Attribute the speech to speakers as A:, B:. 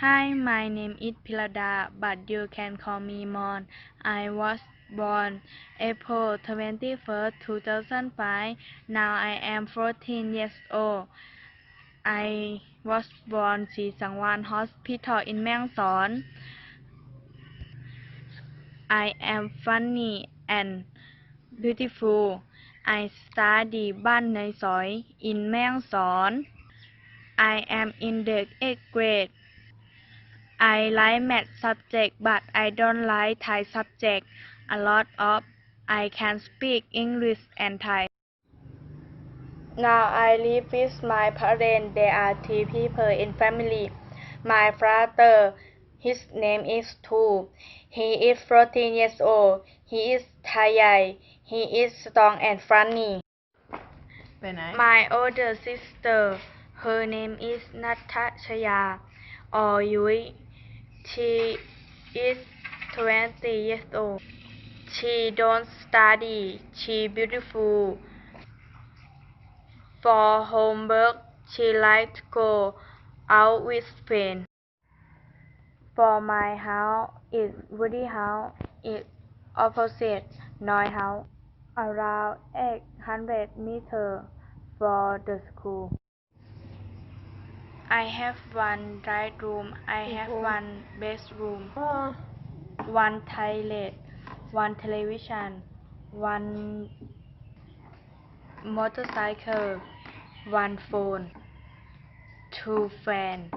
A: Hi, my name is Pilada, but you can call me Mon. I was born April 21st, 2005. Now I am 14 years old. I was born Sri Sangwan Hospital in Maengsron. I am funny and beautiful. I study Ban Nai Soi in Maengsron. I am in the 8th grade. I like math subject but I don't like Thai subject a lot of I can speak English and Thai. Now I live with my parents. There are three people in family. My father, his name is Tu. He is 14 years old. He is Thai. He is strong and funny. My older sister, her name is Natasha or Yui. She is 20 years old. She don't study. She beautiful. For homework, she like to go out with friends. For my house is Woody house is opposite Noi house, around 800 meter for the school. I have one right room. I have one bedroom,
B: อ๋อ ah.
A: one toilet, one television, one motorcycle, one phone, two fans,